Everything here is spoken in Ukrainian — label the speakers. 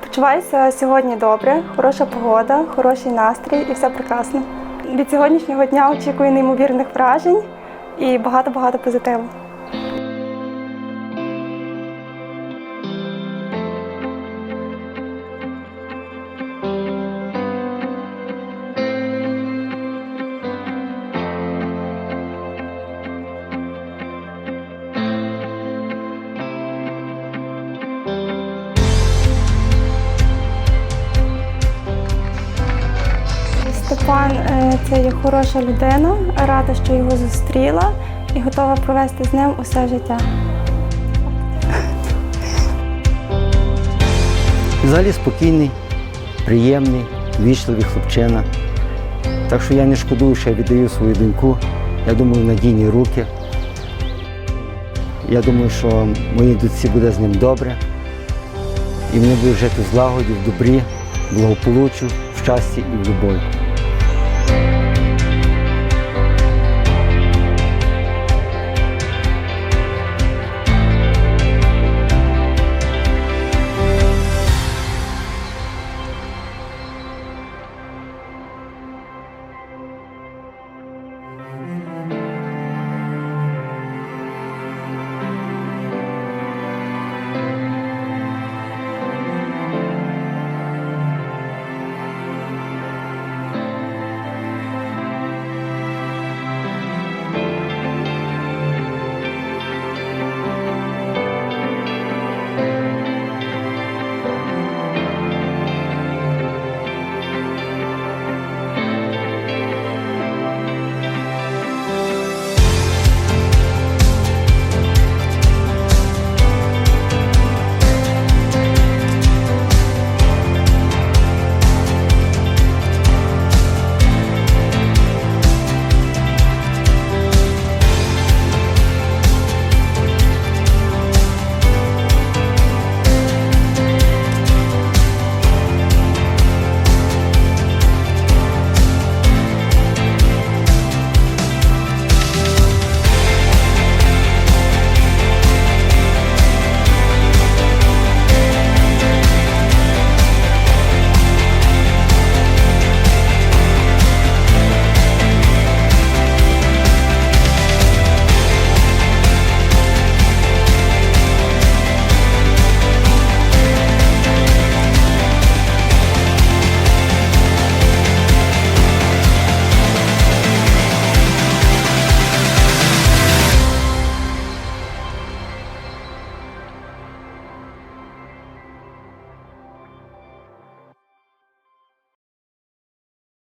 Speaker 1: Почуваюся сьогодні добре, хороша погода, хороший настрій і все прекрасно. Від сьогоднішнього дня очікую неймовірних вражень і багато-багато позитиву. Степан е, це є хороша людина, рада, що його зустріла і готова провести з ним усе життя.
Speaker 2: Взагалі спокійний, приємний, вічливий хлопчина. Так що я не шкодую, що я віддаю свою доньку. Я думаю, надійні руки. Я думаю, що моїй дочці буде з ним добре. І вони будуть жити в злагоді, в добрі, в благополуччю, в щасті і в любові. Bye.